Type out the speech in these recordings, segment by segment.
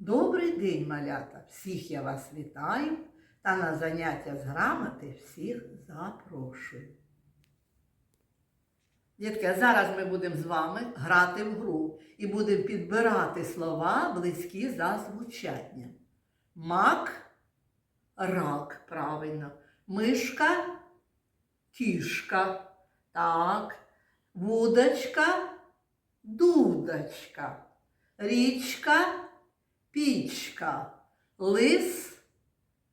Добрий день, малята! Всіх я вас вітаю та на заняття з грамоти всіх запрошую. Дітки, а зараз ми будемо з вами грати в гру і будемо підбирати слова близькі за звучанням. Мак, рак, правильно. Мишка, кішка. Так. Вудочка, дудочка. Річка, пічка. Лис,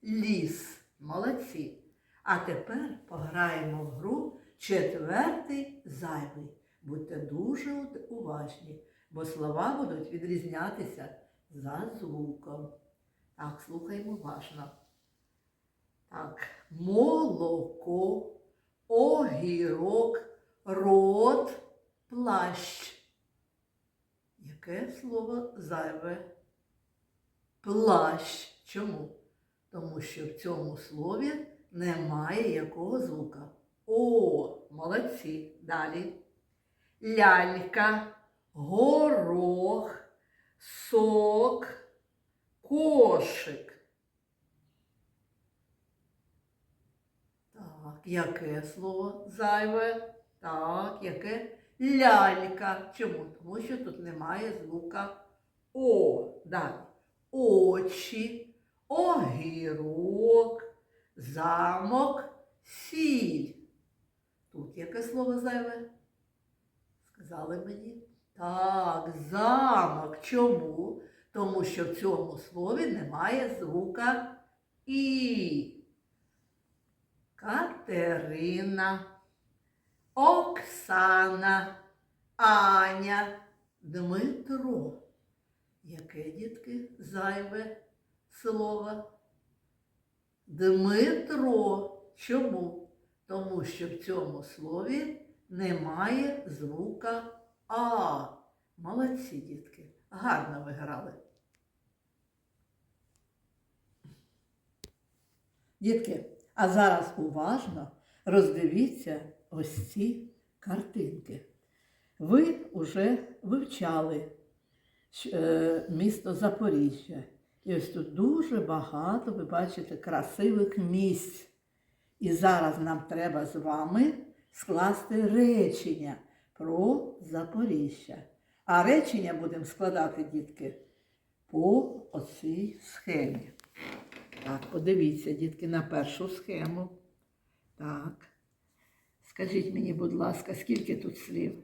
ліс. Молодці. А тепер пограємо в гру четвертий зайвий. Будьте дуже уважні, бо слова будуть відрізнятися за звуком. Так, слухаємо уважно. Так, молоко, огірок, рот, плащ. Яке слово зайве? Плащ. Чому? Тому що в цьому слові немає якого звука. О, молодці. Далі. Лялька, горох, сок, кошик. Так, яке слово зайве? Так, яке? Лялька. Чому? Тому що тут немає звука О. Далі. Очі, огірок, замок, сіль. Тут яке слово зайве? Сказали мені. Так, замок. Чому? Тому що в цьому слові немає звука І. Катерина, Оксана, Аня, Дмитро. Яке, дітки, зайве слово? Дмитро. Чому? Тому що в цьому слові немає звука А. Молодці, дітки. Гарно ви грали. Дітки, а зараз уважно роздивіться ось ці картинки. Ви вже вивчали місто Запоріжжя. І ось тут дуже багато, ви бачите, красивих місць. І зараз нам треба з вами скласти речення про Запоріжжя. А речення будемо складати, дітки, по оцій схемі. Так, подивіться, дітки, на першу схему. Так. Скажіть мені, будь ласка, скільки тут слів?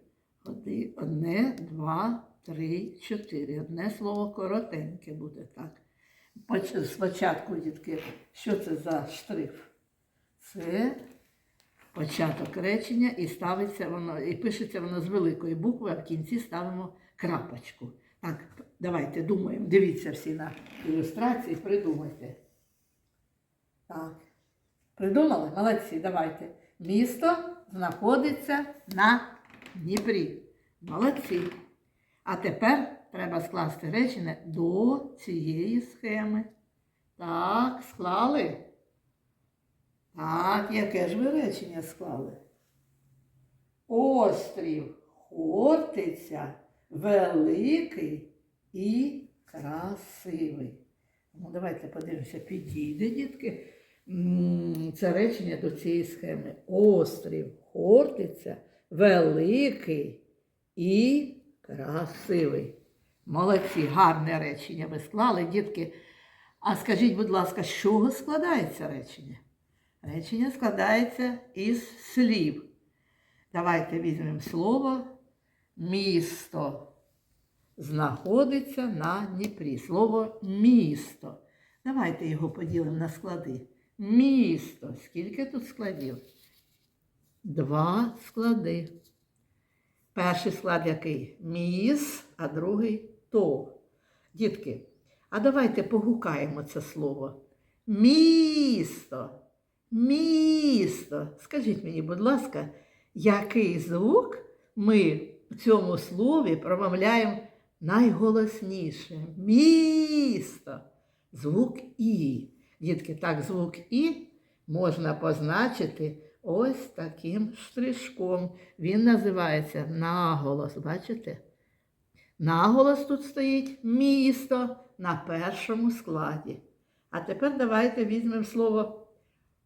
Одне, два, три, чотири. Одне слово коротеньке буде, так. Спочатку, дітки, що це за штрих? Це початок речення і ставиться воно, і пишеться воно з великої букви, а в кінці ставимо крапочку. Так, давайте думаємо, дивіться всі на ілюстрації, придумайте. Так. Придумали? Молодці, давайте. Місто знаходиться на Дніпрі. Молодці. А тепер треба скласти речення до цієї схеми. Так, склали? Так, яке ж ви речення склали? Острів Хортиця великий і красивий. Ну, давайте подивимося, підійде, дітки. Це речення до цієї схеми. Острів Хортиця великий і красивий. Молодці, гарне речення ви склали, дітки. А скажіть, будь ласка, з чого складається речення? Речення складається із слів. Давайте візьмемо слово місто знаходиться на Дніпрі. Слово місто. Давайте його поділимо на склади. Місто. Скільки тут складів? Два склади. Перший склад який? Міс, а другий то. Дітки, а давайте погукаємо це слово. Місто. Місто. Скажіть мені, будь ласка, який звук ми в цьому слові промовляємо найголосніше? Місто. Звук І. Дітки, так, звук І можна позначити ось таким штришком. Він називається наголос. Бачите? Наголос тут стоїть місто на першому складі. А тепер давайте візьмемо слово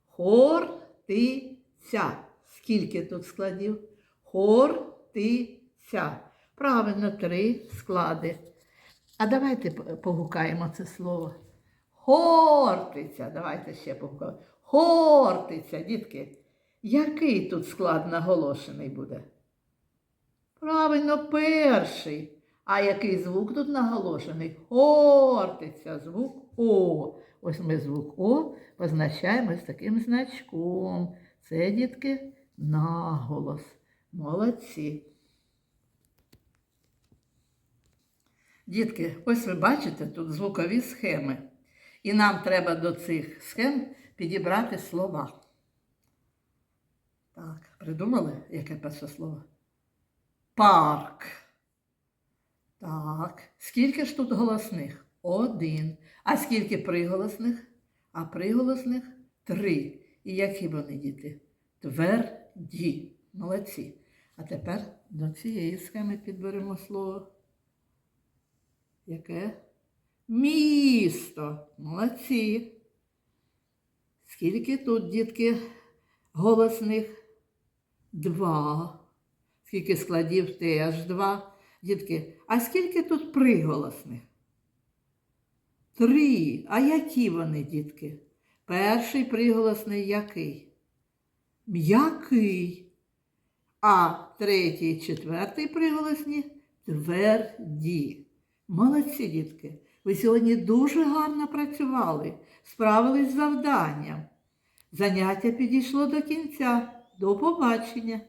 хортиця. Скільки тут складів? Хортиця. Правильно, три склади. А давайте погукаємо це слово. Хортиця. Давайте ще погукаємо. Хортиця, дітки. Який тут склад наголошений буде? Правильно, перший. А який звук тут наголошений? Хортиця, звук О. Ось ми звук О позначаємо з таким значком. Це, дітки, наголос. Молодці. Дітки, ось ви бачите тут звукові схеми. І нам треба до цих схем підібрати слова. Придумали, яке перше слово? Парк. Так. Скільки ж тут голосних? Один. А скільки приголосних? А приголосних три. І які вони діти? Тверді. Молодці. А тепер до цієї схеми підберемо слово. Яке? Місто. Молодці. Скільки тут, дітки, голосних? Два. Скільки складів теж два. Дітки, а скільки тут приголосних? Три. А які вони, дітки? Перший приголосний який? М'який. А третій і четвертий приголосні тверді. Молодці, дітки. Ви сьогодні дуже гарно працювали, справились з завданням. Заняття підійшло до кінця. До побачення!